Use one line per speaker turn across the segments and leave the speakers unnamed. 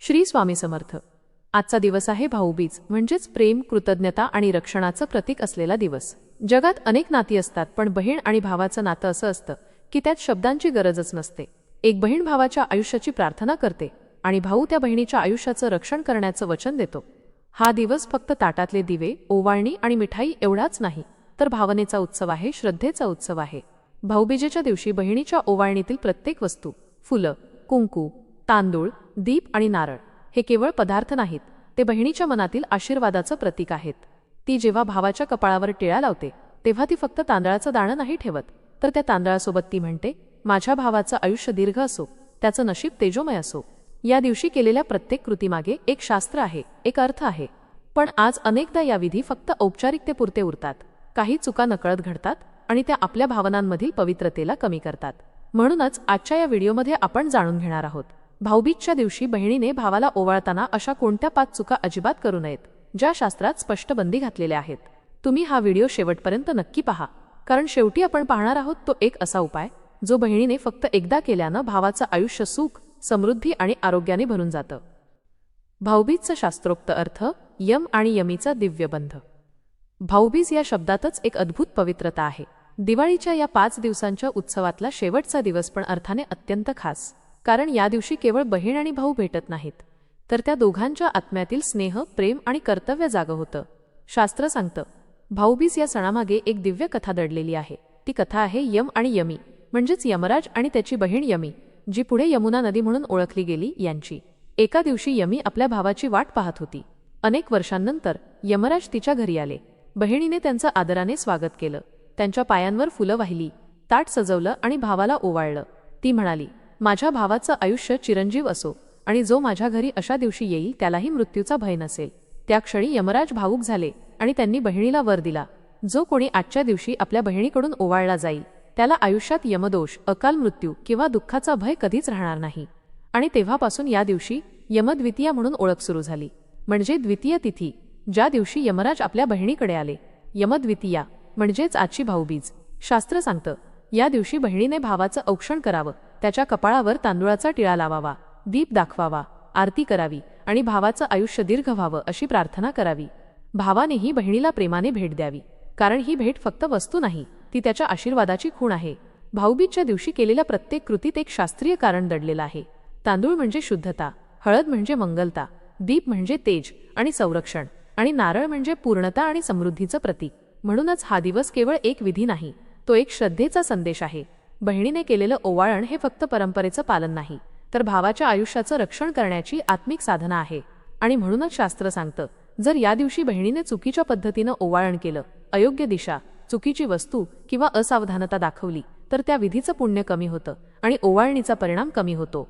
श्री स्वामी समर्थ. आजचा दिवस आहे भाऊबीज म्हणजेच प्रेम कृतज्ञता आणि रक्षणाचं प्रतीक असलेला दिवस. जगात अनेक नाती असतात पण बहीण आणि भावाचं नातं असं असतं की त्यात शब्दांची गरजच नसते. एक बहीण भावाच्या आयुष्याची प्रार्थना करते आणि भाऊ त्या बहिणीच्या आयुष्याचं रक्षण करण्याचं वचन देतो. हा दिवस फक्त ताटातले दिवे ओवाळणी आणि मिठाई एवढाच नाही तर भावनेचा उत्सव आहे श्रद्धेचा उत्सव आहे. भाऊबीजेच्या दिवशी बहिणीच्या ओवाळणीतील प्रत्येक वस्तू फुलं कुंकू तांदूळ दीप आणि नारळ हे केवळ पदार्थ नाहीत ते बहिणीच्या मनातील आशीर्वादाचं प्रतीक आहेत. ती जेव्हा भावाच्या कपाळावर टिळा लावते तेव्हा ती फक्त तांदळाचं दाणं नाही ठेवत. तर त्या तांदळासोबत ती म्हणते माझ्या भावाचं आयुष्य दीर्घ असो त्याचं नशीब तेजोमय असो. या दिवशी केलेल्या प्रत्येक कृतीमागे एक शास्त्र आहे एक अर्थ आहे. पण आज अनेकदा या विधी फक्त औपचारिकतेपुरते उरतात. काही चुका नकळत घडतात आणि त्या आपल्या भावनांमधील पवित्रतेला कमी करतात. म्हणूनच आजच्या या व्हिडिओमध्ये आपण जाणून घेणार आहोत. भाऊबीजच्या दिवशी बहिणीने भावाला ओवाळताना अशा कोणत्या पाच चुका अजिबात करू नयेत ज्या शास्त्रात स्पष्ट बंदी घातलेल्या आहेत. तुम्ही हा व्हिडिओ शेवटपर्यंत नक्की पहा. कारण शेवटी आपण पाहणार आहोत तो एक असा उपाय जो बहिणीने फक्त एकदा केल्यानं भावाचं आयुष्य सुख समृद्धी आणि आरोग्याने भरून जातं. भाऊबीजचा शास्त्रोक्त अर्थ यम आणि यमीचा दिव्यबंध. भाऊबीज या शब्दातच एक अद्भुत पवित्रता आहे. दिवाळीच्या या पाच दिवसांच्या उत्सवातला शेवटचा दिवस पण अर्थाने अत्यंत खास. कारण या दिवशी केवळ बहीण आणि भाऊ भेटत नाहीत. तर त्या दोघांच्या आत्म्यातील स्नेह प्रेम आणि कर्तव्य जागं होतं. शास्त्र सांगतं भाऊबीज या सणामागे एक दिव्य कथा दडलेली आहे. ती कथा आहे यम आणि यमी म्हणजेच यमराज आणि त्याची बहीण यमी जी पुढे यमुना नदी म्हणून ओळखली गेली यांची. एका दिवशी यमी आपल्या भावाची वाट पाहत होती. अनेक वर्षांनंतर यमराज तिच्या घरी आले. बहिणीने त्यांचं आदराने स्वागत केलं. त्यांच्या पायांवर फुलं वाहिली ताट सजवलं आणि भावाला ओवाळलं. ती म्हणाली माझ्या भावाचं आयुष्य चिरंजीव असो आणि जो माझ्या घरी अशा दिवशी येईल त्यालाही मृत्यूचा भय नसेल. त्या क्षणी यमराज भावूक झाले आणि त्यांनी बहिणीला वर दिला. जो कोणी आजच्या दिवशी आपल्या बहिणीकडून ओवाळला जाईल त्याला आयुष्यात यमदोष अकाल मृत्यू किंवा दुःखाचा भय कधीच राहणार नाही. आणि तेव्हापासून या दिवशी यमद्वितीया म्हणून ओळख सुरू झाली. म्हणजे द्वितीय तिथी ज्या दिवशी यमराज आपल्या बहिणीकडे आले. यमद्वितीया म्हणजेच आजची भाऊबीज. शास्त्र सांगतं या दिवशी बहिणीने भावाचं औक्षण करावं. त्याच्या कपाळावर तांदुळाचा टिळा लावावा दीप दाखवावा आरती करावी आणि भावाचं आयुष्य दीर्घ व्हावं अशी प्रार्थना करावी. भावानेही बहिणीला प्रेमाने भेट द्यावी कारण ही भेट फक्त वस्तू नाही ती त्याच्या आशीर्वादाची खूण आहे. भाऊबीजच्या दिवशी केलेल्या प्रत्येक कृतीत एक शास्त्रीय कारण दडलेलं आहे. तांदूळ म्हणजे शुद्धता हळद म्हणजे मंगलता दीप म्हणजे तेज आणि संरक्षण आणि नारळ म्हणजे पूर्णता आणि समृद्धीचं प्रतीक. म्हणूनच हा दिवस केवळ एक विधी नाही तो एक श्रद्धेचा संदेश आहे. बहिणीने केलेलं ओवाळण हे फक्त परंपरेचं पालन नाही तर भावाच्या आयुष्याचं रक्षण करण्याची आत्मिक साधना आहे. आणि म्हणूनच शास्त्र सांगतं जर या दिवशी बहिणीने चुकीच्या पद्धतीनं ओवाळण केलं अयोग्य दिशा चुकीची वस्तू किंवा असावधानता दाखवली तर त्या विधीचं पुण्य कमी होतं आणि ओवाळणीचा परिणाम कमी होतो.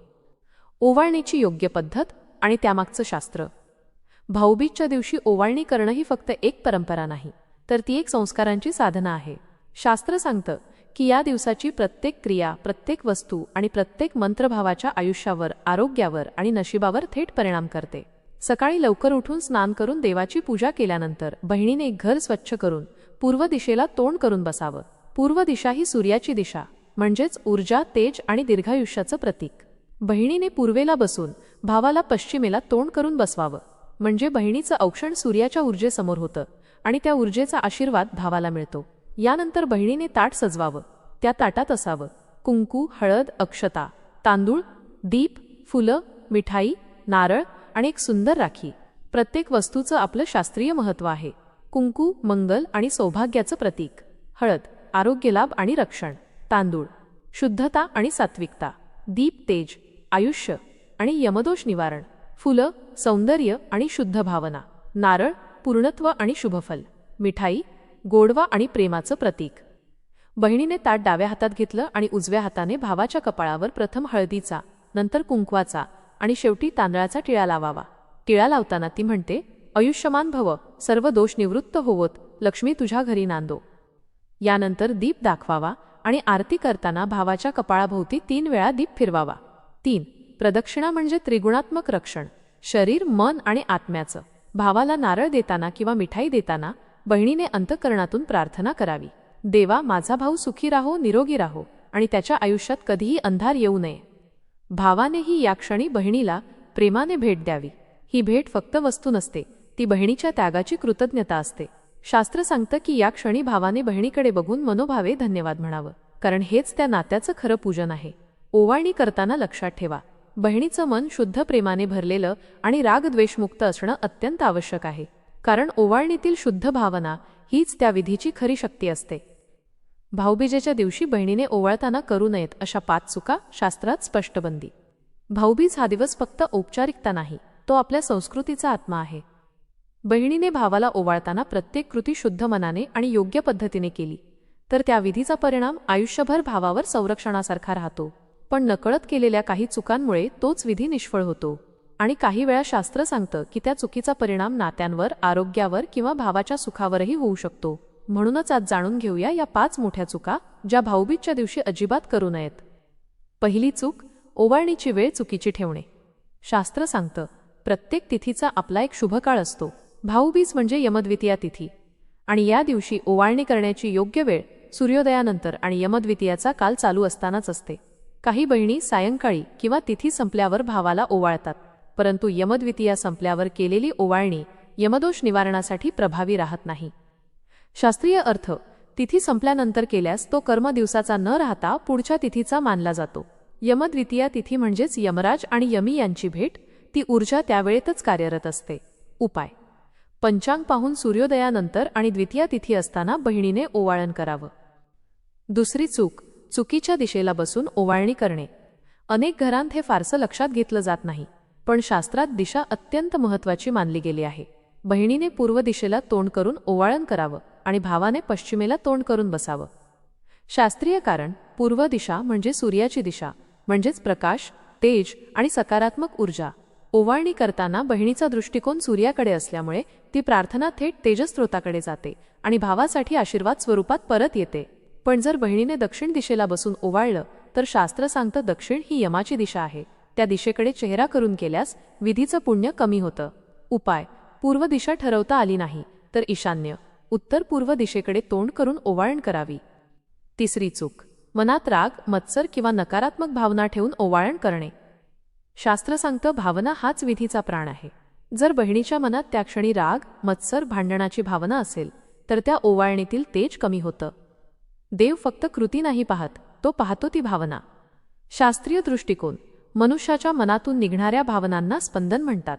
ओवाळणीची योग्य पद्धत आणि त्यामागचं शास्त्र. भाऊबीजच्या दिवशी ओवाळणी करणं ही फक्त एक परंपरा नाही तर ती एक संस्कारांची साधना आहे. शास्त्र सांगतं की या दिवसाची प्रत्येक क्रिया प्रत्येक वस्तू आणि प्रत्येक मंत्रभावाच्या आयुष्यावर आरोग्यावर आणि नशिबावर थेट परिणाम करते. सकाळी लवकर उठून स्नान करून देवाची पूजा केल्यानंतर बहिणीने घर स्वच्छ करून पूर्व दिशेला तोंड करून बसावं. पूर्व दिशा ही सूर्याची दिशा म्हणजेच ऊर्जा तेज आणि दीर्घायुष्याचं प्रतीक. बहिणीने पूर्वेला बसून भावाला पश्चिमेला तोंड करून बसवावं. म्हणजे बहिणीचं औक्षण सूर्याच्या ऊर्जेसमोर होतं आणि त्या ऊर्जेचा आशीर्वाद भावाला मिळतो. यानंतर बहिणीने ताट सजवावं. त्या ताटात असावं. कुंकू हळद अक्षता तांदूळ दीप फुलं मिठाई नारळ आणि एक सुंदर राखी. प्रत्येक वस्तूचं आपलं शास्त्रीय महत्त्व आहे. कुंकू मंगल आणि सौभाग्याचं प्रतीक. हळद आरोग्य लाभ आणि रक्षण. तांदूळ शुद्धता आणि सात्विकता. दीप तेज आयुष्य आणि यमदोष निवारण. फुलं सौंदर्य आणि शुद्ध भावना. नारळ पूर्णत्व आणि शुभफल. मिठाई गोडवा आणि प्रेमाचं प्रतीक. बहिणीने ताट डाव्या हातात घेतलं आणि उजव्या हाताने भावाच्या कपाळावर प्रथम हळदीचा नंतर कुंकवाचा आणि शेवटी तांदळाचा टिळा लावावा. टिळा लावताना ती म्हणते आयुष्यमान भव सर्व दोष निवृत्त होवत लक्ष्मी तुझ्या घरी नांदो. यानंतर दीप दाखवावा आणि आरती करताना भावाच्या कपाळाभोवती तीन वेळा दीप फिरवावा. तीन. प्रदक्षिणा म्हणजे त्रिगुणात्मक रक्षण शरीर मन आणि आत्म्याचं. भावाला नारळ देताना किंवा मिठाई देताना बहिणीने अंतकरणातून प्रार्थना करावी. देवा माझा भाऊ सुखी राहो निरोगी राहो आणि त्याच्या आयुष्यात कधीही अंधार येऊ नये. भावानेही या क्षणी बहिणीला प्रेमाने भेट द्यावी. ही भेट फक्त वस्तू नसते ती बहिणीच्या त्यागाची कृतज्ञता असते. शास्त्र सांगतं की या क्षणी भावाने बहिणीकडे बघून मनोभावे धन्यवाद म्हणावं कारण हेच त्या नात्याचं खरं पूजन आहे. ओवाळणी करताना लक्षात ठेवा. बहिणीचं मन शुद्ध प्रेमाने भरलेलं आणि रागद्वेषमुक्त असणं अत्यंत आवश्यक आहे. कारण ओवाळणीतील शुद्ध भावना हीच त्या विधीची खरी शक्ती असते. भाऊबीजेच्या दिवशी बहिणीने ओवाळताना करू नयेत अशा पाच चुका शास्त्रात स्पष्टबंदी. भाऊबीज हा दिवस फक्त औपचारिकता नाही तो आपल्या संस्कृतीचा आत्मा आहे. बहिणीने भावाला ओवाळताना प्रत्येक कृती शुद्ध मनाने आणि योग्य पद्धतीने केली तर त्या विधीचा परिणाम आयुष्यभर भावावर संरक्षणासारखा राहतो पण नकळत केलेल्या काही चुकांमुळे तोच विधी निष्फळ होतो. आणि काही वेळा शास्त्र सांगतं की त्या चुकीचा परिणाम नात्यांवर आरोग्यावर किंवा भावाच्या सुखावरही होऊ शकतो. म्हणूनच आज जाणून घेऊया या पाच मोठ्या चुका ज्या भाऊबीजच्या दिवशी अजिबात करू नयेत. पहिली चूक ओवाळणीची वेळ चुकीची ठेवणे. शास्त्र सांगतं प्रत्येक तिथीचा आपला एक शुभकाळ असतो. भाऊबीज म्हणजे यमद्वितीया तिथी. आणि या दिवशी ओवाळणी करण्याची योग्य वेळ सूर्योदयानंतर आणि यमद्वितीयाचा काल चालू असतानाच असते. काही बहिणी सायंकाळी किंवा तिथी संपल्यावर भावाला ओवाळतात. परंतु यमद्वितीया संपल्यावर केलेली ओवाळणी यमदोष निवारणासाठी प्रभावी राहत नाही. शास्त्रीय अर्थ तिथी संपल्यानंतर केल्यास तो कर्म दिवसाचा न राहता पुढच्या तिथीचा मानला जातो. यमद्वितीया तिथी म्हणजेच यमराज आणि यमी यांची भेट ती ऊर्जा त्यावेळेतच कार्यरत असते. उपाय. पंचांग पाहून सूर्योदयानंतर आणि द्वितीया तिथी असताना बहिणीने ओवाळण करावं. दुसरी चूक चुकीच्या दिशेला बसून ओवाळणी करणे. अनेक घरांत हे फारसं लक्षात घेतलं जात नाही. पण शास्त्रात दिशा अत्यंत महत्वाची मानली गेली आहे. बहिणीने पूर्व दिशेला तोंड करून ओवाळण करावं आणि भावाने पश्चिमेला तोंड करून बसावं. शास्त्रीय कारण पूर्व दिशा म्हणजे सूर्याची दिशा म्हणजेच प्रकाश तेज आणि सकारात्मक ऊर्जा. ओवाळणी करताना बहिणीचा दृष्टिकोन सूर्याकडे असल्यामुळे ती प्रार्थना थेट तेजस्त्रोताकडे जाते आणि भावासाठी आशीर्वाद स्वरूपात परत येते. पण जर बहिणीने दक्षिण दिशेला बसून ओवाळलं तर शास्त्र सांगतं दक्षिण ही यमाची दिशा आहे. त्या दिशेकडे चेहरा करून केल्यास विधीचं पुण्य कमी होतं. उपाय. पूर्व दिशा ठरवता आली नाही तर ईशान्य. उत्तर पूर्व दिशेकडे तोंड करून ओवाळण करावी. तिसरी चूक. मनात राग मत्सर किंवा नकारात्मक भावना ठेवून ओवाळण करणे. शास्त्र सांगतं भावना हाच विधीचा प्राण आहे. जर बहिणीच्या मनात त्या क्षणी राग मत्सर भांडणाची भावना असेल तर त्या ओवाळणीतील तेज कमी होतं. देव फक्त कृती नाही पाहत तो पाहतो ती भावना. शास्त्रीय दृष्टिकोन. मनुष्याच्या मनातून निघणाऱ्या भावनांना स्पंदन म्हणतात.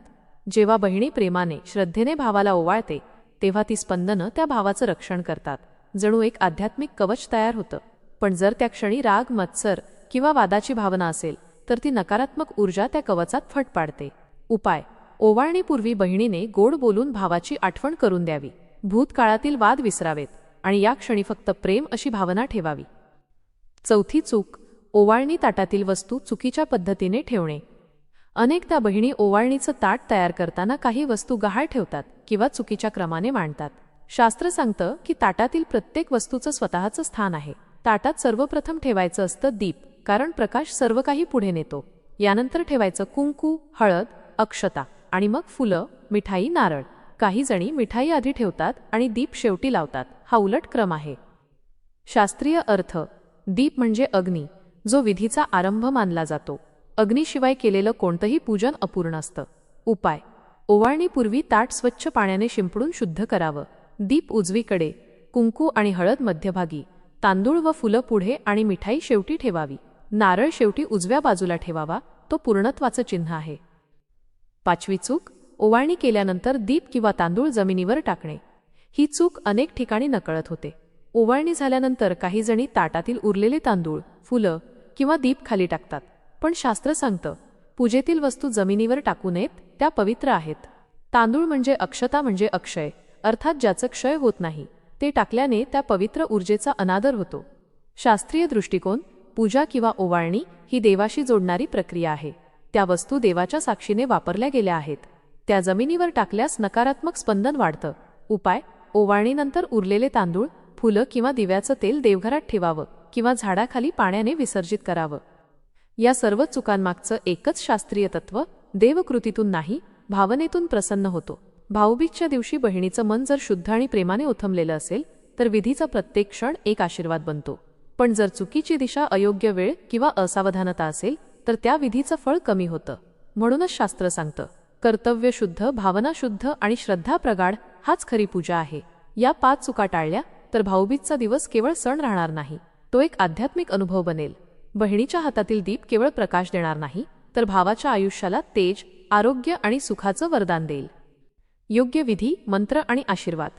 जेव्हा बहिणी प्रेमाने श्रद्धेने भावाला ओवाळते तेव्हा ती स्पंदनं त्या भावाचं रक्षण करतात. जणू एक आध्यात्मिक कवच तयार होतं. पण जर त्या क्षणी राग मत्सर किंवा वादाची भावना असेल तर ती नकारात्मक ऊर्जा त्या कवचात फट पाडते. उपाय. ओवाळणीपूर्वी बहिणीने गोड बोलून भावाची आठवण करून द्यावी. भूतकाळातील वाद विसरावेत आणि या क्षणी फक्त प्रेम अशी भावना ठेवावी. चौथी चूक. ओवाळणी ताटातील वस्तू चुकीच्या पद्धतीने ठेवणे. अनेकदा बहिणी ओवाळणीचं ताट तयार करताना काही वस्तू गहाळ ठेवतात किंवा चुकीच्या क्रमाने मांडतात. शास्त्र सांगतं की ताटातील प्रत्येक वस्तूचं स्वतःचं स्थान आहे. ताटात सर्वप्रथम ठेवायचं असतं दीप कारण प्रकाश सर्व काही पुढे नेतो. यानंतर ठेवायचं कुंकू हळद अक्षता आणि मग फुलं मिठाई नारळ. काही जणी मिठाई आधी ठेवतात आणि दीप शेवटी लावतात. हा उलट क्रम आहे. शास्त्रीय अर्थ दीप म्हणजे अग्नी. जो विधीचा आरंभ मानला जातो. अग्नीशिवाय केलेलं कोणतंही पूजन अपूर्ण असतं. उपाय. ओवाळणीपूर्वी ताट स्वच्छ पाण्याने शिंपडून शुद्ध करावं. दीप उजवीकडे कुंकू आणि हळद मध्यभागी तांदूळ व फुलं पुढे आणि मिठाई शेवटी ठेवावी. नारळ शेवटी उजव्या बाजूला ठेवावा तो पूर्णत्वाचं चिन्ह आहे. पाचवी चूक ओवाळणी केल्यानंतर दीप किंवा तांदूळ जमिनीवर टाकणे. ही चूक अनेक ठिकाणी नकळत होते. ओवाळणी झाल्यानंतर काही जणी ताटातील उरलेले तांदूळ फुलं किंवा दीप खाली टाकतात. पण शास्त्र सांगतं पूजेतील वस्तू जमिनीवर टाकू नयेत त्या पवित्र आहेत. तांदूळ म्हणजे अक्षता म्हणजे अक्षय अर्थात ज्याचं क्षय होत नाही ते टाकल्याने त्या पवित्र ऊर्जेचा अनादर होतो. शास्त्रीय दृष्टिकोन पूजा किंवा ओवाळणी ही देवाशी जोडणारी प्रक्रिया आहे. त्या वस्तू देवाच्या साक्षीने वापरल्या गेल्या आहेत. त्या जमिनीवर टाकल्यास नकारात्मक स्पंदन वाढतं. उपाय ओवाळणीनंतर उरलेले तांदूळ फुलं किंवा दिव्याचं तेल देवघरात ठेवावं. किंवा झाडाखाली पाण्याने विसर्जित करावं. या सर्व चुकांमागचं एकच शास्त्रीय तत्व देवकृतीतून नाही भावनेतून प्रसन्न होतो. भाऊबीजच्या दिवशी बहिणीचं मन जर शुद्ध आणि प्रेमाने उथमलेलं असेल तर विधीचा प्रत्येक क्षण एक आशीर्वाद बनतो. पण जर चुकीची दिशा अयोग्य वेळ किंवा असावधानता असेल तर त्या विधीचं फळ कमी होतं. म्हणूनच शास्त्र सांगतं कर्तव्य शुद्ध भावना शुद्ध आणि श्रद्धा प्रगाढ हाच खरी पूजा आहे. या पाच चुका टाळल्या तर भाऊबीजचा दिवस केवळ सण राहणार नाही. तो एक आध्यात्मिक अनुभव बनेल. बहिणीच्या हातातील दीप केवळ प्रकाश देणार नाही तर भावाच्या आयुष्याला तेज आरोग्य आणि सुखाचं वरदान देईल. योग्य विधी मंत्र आणि आशीर्वाद.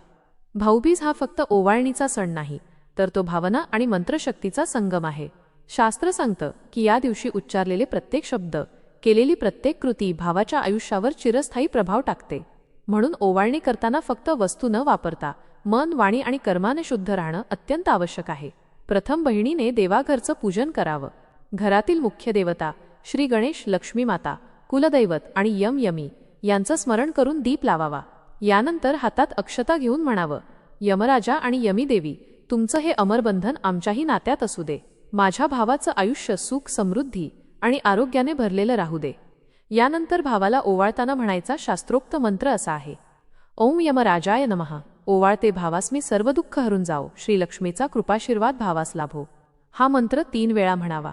भाऊबीज हा फक्त ओवाळणीचा सण नाही तर तो भावना आणि मंत्रशक्तीचा संगम आहे. शास्त्र सांगतं की या दिवशी उच्चारलेले प्रत्येक शब्द केलेली प्रत्येक कृती भावाच्या आयुष्यावर चिरस्थायी प्रभाव टाकते. म्हणून ओवाळणी करताना फक्त वस्तू न वापरता मन वाणी आणि कर्माने शुद्ध राहणं अत्यंत आवश्यक आहे. प्रथम बहिणीने देवाघरचं पूजन करावं. घरातील मुख्य देवता श्री गणेश लक्ष्मी माता कुलदैवत आणि यम यमी यांचं स्मरण करून दीप लावावा. यानंतर हातात अक्षता घेऊन म्हणावं यमराजा आणि यमी देवी तुमचं हे अमरबंधन आमच्याही नात्यात असू दे. माझ्या भावाचं आयुष्य सुख समृद्धी आणि आरोग्याने भरलेलं राहू दे यानंतर भावाला ओवाळताना म्हणायचा शास्त्रोक्त मंत्र असा आहे. ओम यमराजाय नमः. ओवाळते भावास मी सर्व दुःख हरून जाओ. श्रीलक्ष्मीचा कृपाशीर्वाद भावास लाभो. हा मंत्र तीन वेळा म्हणावा.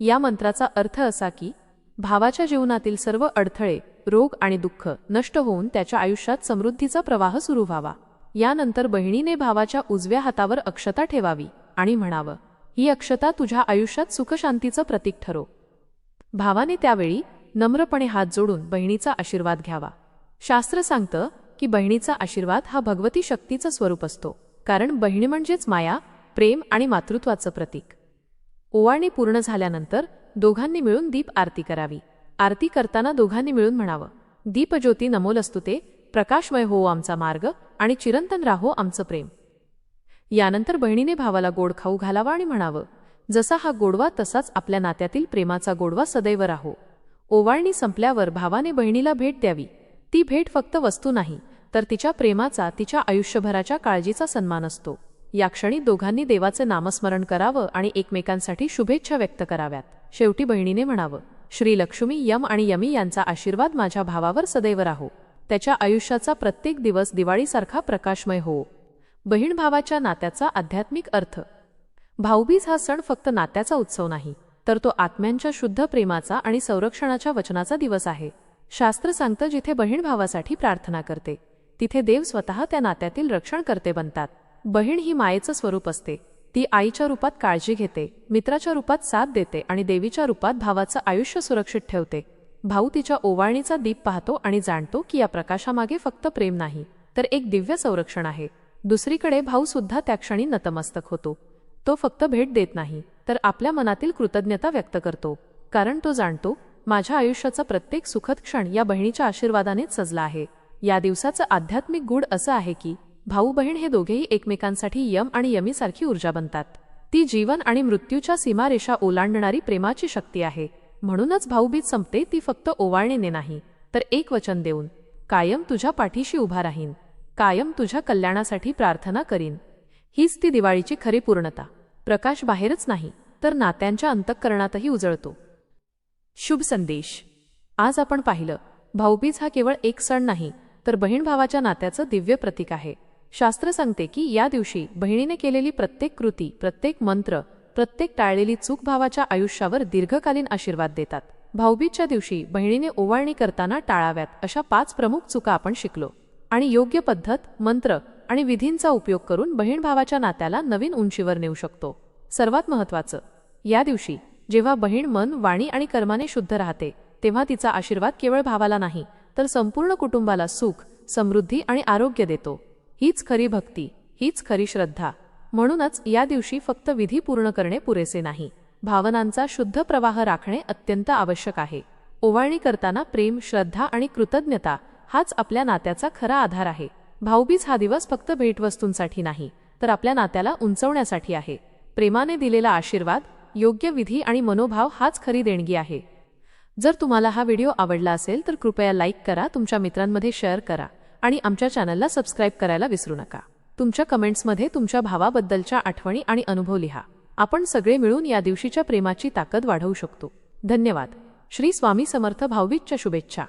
या मंत्राचा अर्थ असा की भावाच्या जीवनातील सर्व अडथळे रोग आणि दुःख नष्ट होऊन त्याच्या आयुष्यात समृद्धीचा प्रवाह सुरू व्हावा. यानंतर बहिणीने भावाच्या उजव्या हातावर अक्षता ठेवावी आणि म्हणावं ही अक्षता तुझ्या आयुष्यात सुखशांतीचं प्रतीक ठरो. भावाने त्यावेळी नम्रपणे हात जोडून बहिणीचा आशीर्वाद घ्यावा. शास्त्र सांगतं की बहिणीचा आशीर्वाद हा भगवती शक्तीचं स्वरूप असतो. कारण बहिणी म्हणजेच माया प्रेम आणि मातृत्वाचं प्रतीक. ओवाळणी पूर्ण झाल्यानंतर दोघांनी मिळून दीप आरती करावी. आरती करताना दोघांनी मिळून म्हणावं दीपज्योती नमोलस्तुते प्रकाशमय हो आमचा मार्ग आणि चिरंतन राहो आमचं प्रेम. यानंतर बहिणीने भावाला गोड खाऊ घालावा आणि म्हणावं जसा हा गोडवा तसाच आपल्या नात्यातील प्रेमाचा गोडवा सदैव राहो. ओवाळणी संपल्यावर भावाने बहिणीला भेट द्यावी. ती भेट फक्त वस्तू नाही तर तिच्या प्रेमाचा तिच्या आयुष्यभराच्या काळजीचा सन्मान असतो. या क्षणी दोघांनी देवाचे नामस्मरण करावं आणि एकमेकांसाठी शुभेच्छा व्यक्त कराव्यात. शेवटी बहिणीने म्हणावं श्री लक्ष्मी यम आणि यमी यांचा आशीर्वाद माझ्या भावावर सदैव राहो. त्याच्या आयुष्याचा प्रत्येक दिवस दिवाळीसारखा प्रकाशमय हो. बहीण भावाच्या नात्याचा आध्यात्मिक अर्थ. भाऊबीज हा सण फक्त नात्याचा उत्सव नाही तर तो आत्म्यांच्या शुद्ध प्रेमाचा आणि संरक्षणाच्या वचनाचा दिवस आहे. शास्त्र सांगतं जिथे बहीण भावासाठी प्रार्थना करते. तिथे देव स्वतः त्या नात्यातील रक्षणकर्ते बनतात. बहीण ही मायेचं स्वरूप असते. ती आईच्या रूपात काळजी घेते मित्राच्या रूपात साथ देते आणि देवीच्या रूपात भावाचं आयुष्य सुरक्षित ठेवते. भाऊ तिच्या ओवाळणीचा दीप पाहतो आणि जाणतो की या प्रकाशामागे फक्त प्रेम नाही तर एक दिव्य संरक्षण आहे. दुसरीकडे भाऊ सुद्धा त्या क्षणी नतमस्तक होतो. तो फक्त भेट देत नाही तर आपल्या मनातील कृतज्ञता व्यक्त करतो. कारण तो जाणतो माझ्या आयुष्याचा प्रत्येक सुखद क्षण या बहिणीच्या आशीर्वादानेच सजला आहे. या दिवसाचं आध्यात्मिक गुढ असं आहे की भाऊ बहीण हे दोघेही एकमेकांसाठी यम आणि यमीसारखी ऊर्जा बनतात. ती जीवन आणि मृत्यूच्या सीमारेषा ओलांडणारी प्रेमाची शक्ती आहे. म्हणूनच भाऊबीज संपते ती फक्त ओवाळणीने नाही तर एक वचन देऊन कायम तुझ्या पाठीशी उभा राहीन. कायम तुझ्या कल्याणासाठी प्रार्थना करीन. हीच ती दिवाळीची खरी पूर्णता. प्रकाश बाहेरच नाही तर नात्यांच्या अंतःकरणातही उजळतो. शुभ संदेश. आज आपण पाहिलं भाऊबीज हा केवळ एक सण नाही तर बहीण भावाच्या नात्याचं दिव्य प्रतीक आहे. शास्त्र सांगते की या दिवशी बहिणीने केलेली प्रत्येक कृती प्रत्येक मंत्र प्रत्येक टाळलेली चूक भावाच्या आयुष्यावर दीर्घकालीन आशीर्वाद देतात. भाऊबीजच्या दिवशी बहिणीने ओवाळणी करताना टाळाव्यात अशा पाच प्रमुख चुका आपण शिकलो. आणि योग्य पद्धत मंत्र आणि विधींचा उपयोग करून बहीण भावाच्या नात्याला नवीन उंचीवर नेऊ शकतो. सर्वात महत्त्वाचं या दिवशी जेव्हा बहीण मन वाणी आणि कर्माने शुद्ध राहते तेव्हा तिचा आशीर्वाद केवळ भावाला नाही तर संपूर्ण कुटुंबाला सुख समृद्धी आणि आरोग्य देतो. हीच खरी भक्ती हीच खरी श्रद्धा. म्हणूनच या दिवशी फक्त विधी पूर्ण करणे पुरेसे नाही. भावनांचा शुद्ध प्रवाह राखणे अत्यंत आवश्यक आहे. ओवाळणी करताना प्रेम श्रद्धा आणि कृतज्ञता हाच आपल्या नात्याचा खरा आधार आहे. भाऊबीज हा दिवस फक्त भेटवस्तूंसाठी नाही तर आपल्या नात्याला उंचवण्यासाठी आहे. प्रेमाने दिलेला आशीर्वाद योग्य विधी आणि मनोभाव हाच खरी देणगी आहे. जर तुम्हाला हा व्हिडिओ आवडला असेल तर कृपया लाईक करा तुमच्या मित्रांमध्ये शेअर करा आणि आमच्या चॅनलला सबस्क्राईब करायला विसरू नका. तुमच्या कमेंट्समध्ये तुमच्या भावाबद्दलच्या आठवणी आणि अनुभव लिहा. आपण सगळे मिळून या दिवशीच्या प्रेमाची ताकद वाढवू शकतो. धन्यवाद. श्री स्वामी समर्थ भाऊबीजच्या शुभेच्छा.